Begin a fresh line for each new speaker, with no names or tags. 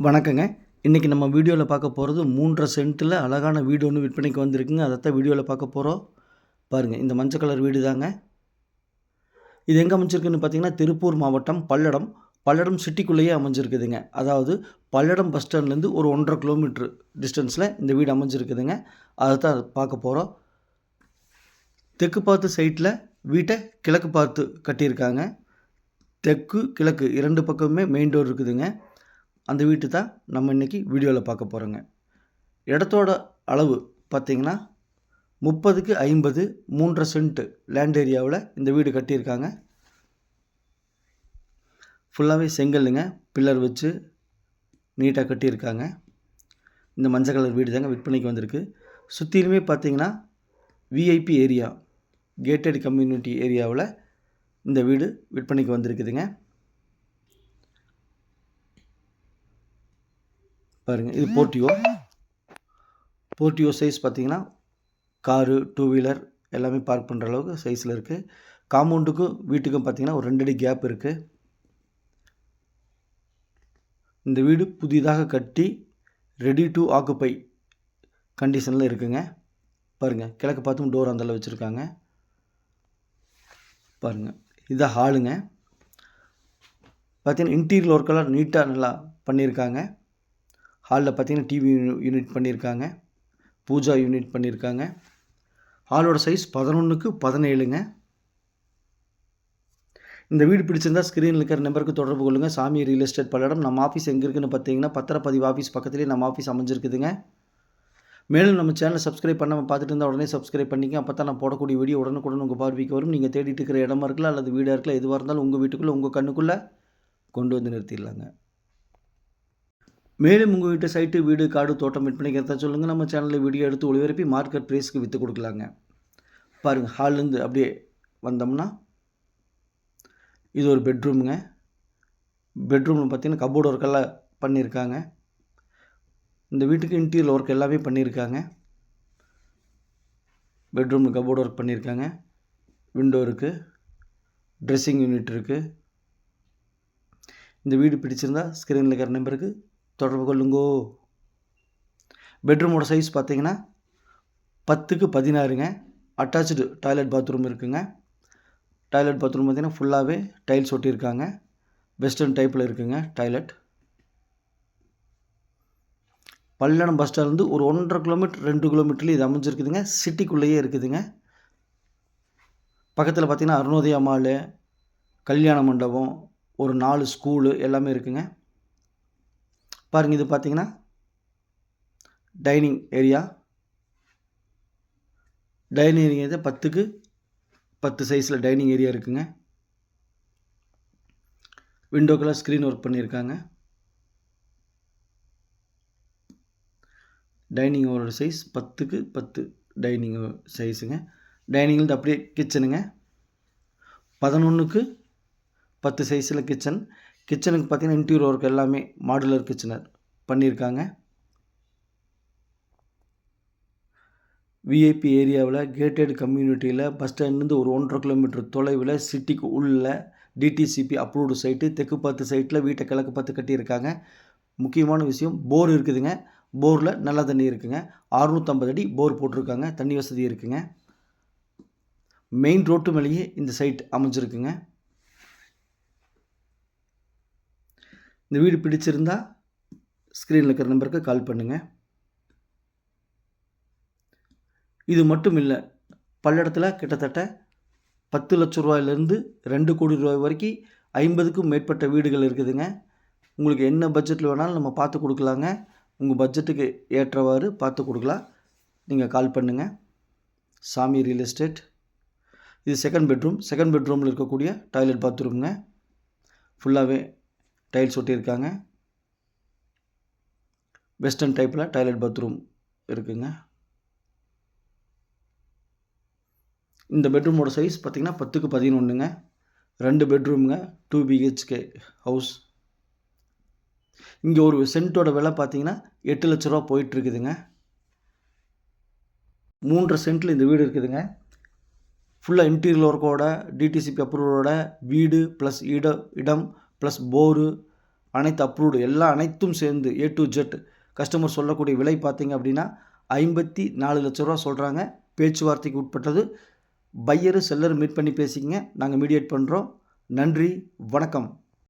வணக்கங்க. இன்றைக்கி நம்ம வீடியோவில் பார்க்க போகிறது மூன்றரை சென்ட்டில் அழகான வீடு ஒன்று விற்பனைக்கு வந்திருக்குங்க. அதைத்தான் வீடியோவில் பார்க்க போகிறோம் பாருங்கள் இந்த மஞ்சள் கலர் வீடு தாங்க இது எங்கே அமைஞ்சிருக்குன்னு பார்த்தீங்கன்னா திருப்பூர் மாவட்டம் பல்லடம். பல்லடம் சிட்டிக்குள்ளேயே அமைஞ்சிருக்குதுங்க. அதாவது பல்லடம் பஸ் ஸ்டாண்ட்லேருந்து ஒரு ஒன்றரை கிலோமீட்ரு டிஸ்டன்ஸில் இந்த வீடு அமைஞ்சிருக்குதுங்க. அதை தான் பார்க்க போகிறோம் தெற்கு பார்த்து சைட்டில் வீட்டை கிழக்கு பார்த்து கட்டியிருக்காங்க. தெற்கு கிழக்கு இரண்டு பக்கமுமே மெயின் டோர் இருக்குதுங்க. அந்த வீட்டு தான் நம்ம இன்றைக்கி வீடியோவில் பார்க்க போகிறோங்க இடத்தோட அளவு பார்த்திங்கன்னா முப்பதுக்கு ஐம்பது மூன்றரை சென்ட்டு லேண்ட் ஏரியாவில் இந்த வீடு கட்டியிருக்காங்க. ஃபுல்லாகவே செங்கல்லுங்க பில்லர் வச்சு நீட்டாக கட்டியிருக்காங்க. இந்த மஞ்சள் கலர் வீடு தாங்க விற்பனைக்கு வந்திருக்கு. சுற்றிலுமே பார்த்தீங்கன்னா விஐபி ஏரியா கேட்டட் கம்யூனிட்டி ஏரியாவில் இந்த வீடு விற்பனைக்கு வந்திருக்குதுங்க. பாருங்கள் இது போர்ட்டியோ போர்ட்டியோ சைஸ் பார்த்தீங்கன்னா காரு டூ வீலர் எல்லாமே பார்க் பண்ணுற அளவுக்கு சைஸில் இருக்குது காம்பவுண்டுக்கும் வீட்டுக்கும் பார்த்தீங்கன்னா ஒரு ரெண்டு அடி கேப் இருக்குது இந்த வீடு புதிதாக கட்டி ரெடி டு ஆக்குப்பை கண்டிஷனில் இருக்குங்க. பாருங்கள் கிழக்கு பார்த்தும் டோர் அந்தளவு வச்சுருக்காங்க. பாருங்கள் இதான் ஹாலுங்க பார்த்தீங்கன்னா இன்டீரியர் ஒர்க்கெல்லாம் நீட்டாக நல்லா பண்ணியிருக்காங்க. ஹாலில் பார்த்தீங்கன்னா டிவி யூனிட் பண்ணியிருக்காங்க. பூஜா யூனிட் பண்ணியிருக்காங்க. ஹாலோட சைஸ் பதினொன்றுக்கு பதினேழுங்க. இந்த வீடு பிடிச்சிருந்தா ஸ்க்ரீனில் இருக்கிற நம்பருக்கு தொடர்பு கொள்ளுங்கள் சாமி ரியல் எஸ்டேட் பல்லடம். நம்ம ஆஃபீஸ் எங்கே இருக்குன்னு பார்த்தீங்கன்னா பத்திரப்பதிவு ஆஃபீஸ் பக்கத்துலேயே நம்ம ஆஃபீஸ் அமைஞ்சிருக்குதுங்க. மேலும் நம்ம சேனலை சப்ஸ்கிரைப் பண்ணாமல் பார்த்துட்டு இருந்தால் உடனே சப்ஸ்கிரைப் பண்ணிக்கங்க. அப்போ தான் நான் போடக்கூடிய வீடியோ உடனுக்குடன் உங்கள் பார்வைக்கு வரும். நீங்கள் தேடிட்டு இருக்கிற இடமா இருக்கலாம் அல்லது வீடாக இருக்கலாம் எதுவாக இருந்தாலும் உங்கள் வீட்டுக்குள்ளே உங்கள் கண்ணுக்குள்ளே கொண்டு வந்து நிறுத்திடலாங்க. மேலும் உங்கள் வீட்டு சைட்டு வீடு காடு தோட்டம் விற்பனைக்கு இருந்தால் சொல்லுங்கள் நம்ம சேனலில் வீடியோ எடுத்து ஒளிபரப்பி மார்க்கெட் ப்ரைஸ்க்கு விற்று கொடுக்கலாங்க. பாருங்கள் ஹால்லேருந்து அப்படியே வந்தோம்னா இது ஒரு பெட்ரூமுங்க பெட்ரூமில் பார்த்தீங்கன்னா கபோர்டு ஒர்க்கெல்லாம் பண்ணியிருக்காங்க. இந்த வீட்டுக்கு இன்டீரியர் ஒர்க் எல்லாமே பண்ணியிருக்காங்க. பெட்ரூமில் கபோர்டு ஒர்க் பண்ணியிருக்காங்க. விண்டோ இருக்குது ட்ரெஸ்ஸிங் யூனிட் இருக்குது இந்த வீடு பிடிச்சிருந்தா ஸ்க்ரீனில் இருக்கிற நம்பருக்கு தொடர்பு கொள்ளுங்கோ. பெட்ரூமோட சைஸ் பார்த்தீங்கன்னா பத்துக்கு பதினாறுங்க. அட்டாச்சு டாய்லெட் பாத்ரூம் இருக்குங்க. டாய்லெட் பாத்ரூம் பார்த்தீங்கன்னா ஃபுல்லாகவே டைல்ஸ் ஒட்டியிருக்காங்க. வெஸ்டர்ன் டைப்பில் இருக்குங்க டாய்லெட் பல்லடம் பஸ் ஸ்டாண்ட்லேருந்து ஒரு ஒன்றரை கிலோமீட்டர் ரெண்டு கிலோமீட்டர்லேயும் இது அமைஞ்சிருக்குதுங்க. சிட்டிக்குள்ளேயே இருக்குதுங்க. பக்கத்தில் பார்த்திங்கன்னா அருணோதயா மாலு கல்யாண மண்டபம் ஒரு நாலு ஸ்கூலு எல்லாமே இருக்குங்க. பாருங்கள் இது பார்த்தீங்கன்னா டைனிங் ஏரியா டைனிங் ஏரியா பத்துக்கு பத்து சைஸில் டைனிங் ஏரியா இருக்குங்க. விண்டோக்கெல்லாம் ஸ்க்ரீன் ஒர்க் பண்ணியிருக்காங்க டைனிங் டைனிங்கோட சைஸ் பத்துக்கு பத்து டைனிங் சைஸுங்க டைனிங்கில் அப்படியே கிச்சனுங்க பதினொன்றுக்கு பத்து சைஸில் கிச்சன் கிச்சனுக்கு பார்த்தீங்கன்னா இன்டீரியர் ஒர்க் எல்லாமே மாடுலர் கிச்சனர் பண்ணியிருக்காங்க. விஐபி ஏரியாவில் கேட்டட் கம்யூனிட்டியில் பஸ் ஸ்டாண்ட்லேருந்து ஒரு ஒன்றரை கிலோமீட்டர் தொலைவில் சிட்டிக்கு உள்ள டிடிசிபி அப்ரூவ்டு சைட்டு தெற்கு பார்த்து சைட்டில் வீட்டை கிழக்கு பார்த்து கட்டியிருக்காங்க. முக்கியமான விஷயம் போர் இருக்குதுங்க. போரில் நல்ல தண்ணி இருக்குங்க. அறுநூற்றம்பது அடி போர் போட்டிருக்காங்க. தண்ணி வசதி இருக்குங்க. மெயின் ரோட்டு மேலேயே இந்த சைட் அமைஞ்சிருக்குங்க. இந்த வீடு பிடிச்சிருந்தா ஸ்க்ரீனில் இருக்கிற நம்பருக்கு கால் பண்ணுங்கள் இது மட்டும் இல்லை பல்லடத்தில் கிட்டத்தட்ட பத்து லட்ச ரூபாயிலேருந்து ரெண்டு கோடி ரூபாய் வரைக்கும் ஐம்பதுக்கும் மேற்பட்ட வீடுகள் இருக்குதுங்க. உங்களுக்கு என்ன பட்ஜெட்டில் வேணாலும் நம்ம பார்த்து கொடுக்கலாங்க. உங்கள் பட்ஜெட்டுக்கு ஏற்றவாறு பார்த்து கொடுக்கலாம். நீங்கள் கால் பண்ணுங்கள் சாமி ரியல் எஸ்டேட் இது செகண்ட் பெட்ரூம் செகண்ட் பெட்ரூமில் இருக்கக்கூடிய டாய்லெட் பாத்ரூம்ங்க ஃபுல்லாகவே டைல்ஸ் ஒட்டியிருக்காங்க. வெஸ்டர்ன் டைப்பில் டாய்லெட் பாத்ரூம் இருக்குங்க. இந்த பெட்ரூமோட சைஸ் பார்த்திங்கன்னா பத்துக்கு பதினொன்றுங்க. ரெண்டு பெட்ரூமுங்க டூ பிஹெச்கே ஹவுஸ். இங்கே ஒரு சென்ட்டோட விலை பார்த்தீங்கன்னா எட்டு லட்ச ரூபா போயிட்டுருக்குதுங்க. மூன்றரை சென்ட்டில் இந்த வீடு இருக்குதுங்க. ஃபுல்லாக இன்டீரியர் ஒர்க்கோட டிடிசிபி அப்ரூவோட வீடு ப்ளஸ் இட இடம் ப்ளஸ் போரு அனைத்து அப்ரூவ்டு எல்லா அனைத்தும் சேர்ந்து ஏ டு ஜெட் கஸ்டமர் சொல்லக்கூடிய விலை பார்த்தீங்க அப்படின்னா ஐம்பத்தி நாலு லட்ச ரூபா சொல்கிறாங்க பேச்சுவார்த்தைக்கு உட்பட்டது. பையரு செல்லர் மீட் பண்ணி பேசிக்கங்க. நாங்கள் மீடியேட் பண்ணுறோம் நன்றி. வணக்கம்.